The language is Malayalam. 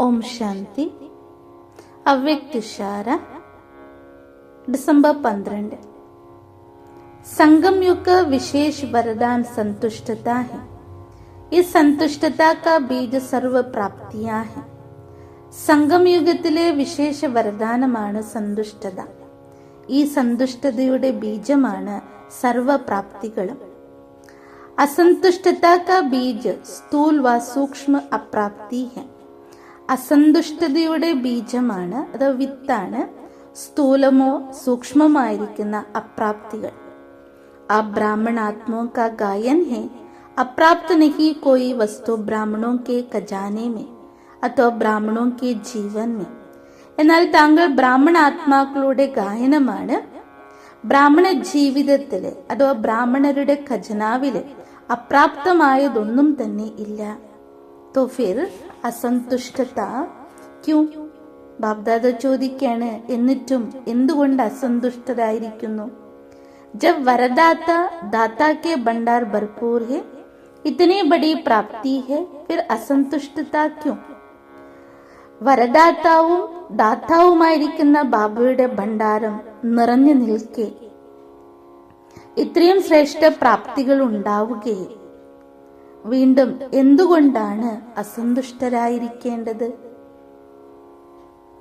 ഓം ശാന്തി അവ്യക്തിഷാര ഡിസംബർ പന്ത്രണ്ട് संगम युग का विशेष वरदान संतुष्टता है इस संतुष्टता का बीज सर्व प्राप्तियां हैं സംഗം യുഗത്തിലെ വിശേഷ വരദാനമാണ് സന്തുഷ്ടത ഈ സന്തുഷ്ടതയുടെ ബീജമാണ് സർവപ്രാപ്തികളും അസന്തുഷ്ടത കാ ബീജ് സ്ഥൂൽ വ സൂക്ഷ്മ അപ്രാപ്തി ഹെ അസന്തുഷ്ടതയുടെ ബീജമാണ് അത് വിത്താണ് സ്ഥൂലമോ സൂക്ഷ്മമായിരിക്കുന്ന അപ്രാപ്തികൾ ആ ब्राह्मण आत्माओं का गायन है अप्राप्त नहीं कोई वस्तु ब्राह्मणों के खजाने में അഥവാ ബ്രാഹ്മണോ കെ ജീവൻ മേ എന്നാൽ താങ്കൾ ബ്രാഹ്മണ ആത്മാക്കളുടെ ഗായനമാണ് ബ്രാഹ്മണ ജീവിതത്തില് അഥവാ ബ്രാഹ്മണരുടെ ഖജനാവില് അപ്രാപ്തമായതൊന്നും തന്നെ ഇല്ല तो फिर അസന്തുഷ്ടത ക്യൂ ബാബ്ദാദ ചോദിക്കാണ് എന്നിട്ടും എന്തുകൊണ്ട് അസന്തുഷ്ടരായിരിക്കുന്നു जब वरदाता दाता के भंडार भरपूर है इतनी बड़ी प्राप्ति है फिर असंतुष्टता क्यों വരദാതാവും ദാതാവുമായിരിക്കുന്ന ബാബയുടെ ഭണ്ഡാരം നിറഞ്ഞു നിൽക്കെ ഇത്രയും ശ്രേഷ്ഠ പ്രാപ്തികൾ ഉണ്ടാവുകയെ വീണ്ടും എന്തുകൊണ്ടാണ് അസന്തുഷ്ടരായിരിക്കേണ്ടത്?